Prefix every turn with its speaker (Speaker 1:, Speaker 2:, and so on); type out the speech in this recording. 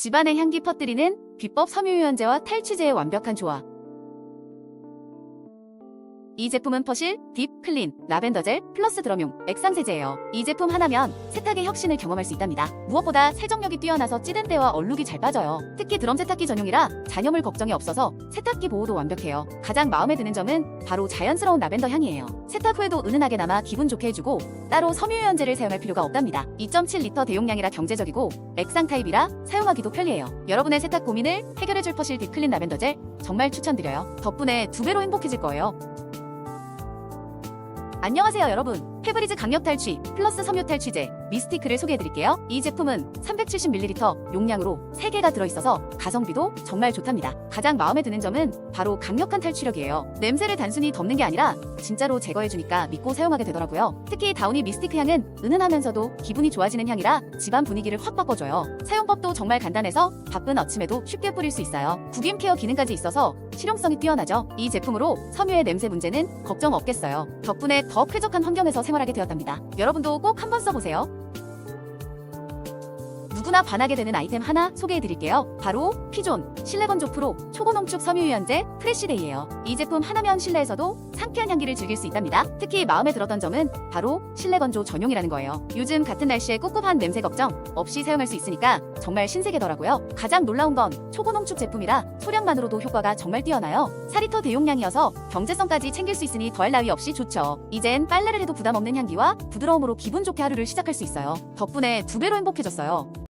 Speaker 1: 집안의 향기 퍼뜨리는 비법 섬유유연제와 탈취제의 완벽한 조화. 이 제품은 퍼실, 딥, 클린, 라벤더 젤, 플러스 드럼용, 액상 세제예요. 이 제품 하나면 세탁의 혁신을 경험할 수 있답니다. 무엇보다 세정력이 뛰어나서 찌든 때와 얼룩이 잘 빠져요. 특히 드럼 세탁기 전용이라 잔여물 걱정이 없어서 세탁기 보호도 완벽해요. 가장 마음에 드는 점은 바로 자연스러운 라벤더 향이에요. 세탁 후에도 은은하게 남아 기분 좋게 해주고 따로 섬유유연제를 사용할 필요가 없답니다. 2.7리터 대용량이라 경제적이고 액상 타입이라 사용하기도 편리해요. 여러분의 세탁 고민을 해결해줄 퍼실 딥 클린 라벤더 젤 정말 추천드려요. 덕분에 두 배로 행복해질 거예요. 안녕하세요 여러분. 페브리즈 강력 탈취 플러스 섬유 탈취제 미스티크를 소개해드릴게요. 이 제품은 370ml 용량으로 3개가 들어있어서 가성비도 정말 좋답니다. 가장 마음에 드는 점은 바로 강력한 탈취력이에요. 냄새를 단순히 덮는 게 아니라 진짜로 제거해주니까 믿고 사용하게 되더라고요. 특히 다우니 미스티크 향은 은은하면서도 기분이 좋아지는 향이라 집안 분위기를 확 바꿔줘요. 사용법도 정말 간단해서 바쁜 아침에도 쉽게 뿌릴 수 있어요. 구김 케어 기능까지 있어서 실용성이 뛰어나죠 이 제품으로 섬유의 냄새 문제는 걱정 없겠어요 덕분에 더 쾌적한 환경에서 생활하게 되었답니다. 여러분도 꼭 한번 써보세요. 누구나 반하게 되는 아이템 하나 소개해드릴게요. 바로 피존 실내 건조 프로 초고농축 섬유유연제 프레시데이예요. 이 제품 하나면 실내에서도 상쾌한 향기를 즐길 수 있답니다. 특히 마음에 들었던 점은 바로 실내 건조 전용이라는 거예요. 요즘 같은 날씨에 꿉꿉한 냄새 걱정 없이 사용할 수 있으니까 정말 신세계더라고요. 가장 놀라운 건 초고농축 제품이라 소량만으로도 효과가 정말 뛰어나요. 4리터 대용량이어서 경제성까지 챙길 수 있으니 더할 나위 없이 좋죠. 이젠 빨래를 해도 부담 없는 향기와 부드러움으로 기분 좋게 하루를 시작할 수 있어요. 덕분에 두 배로 행복해졌어요.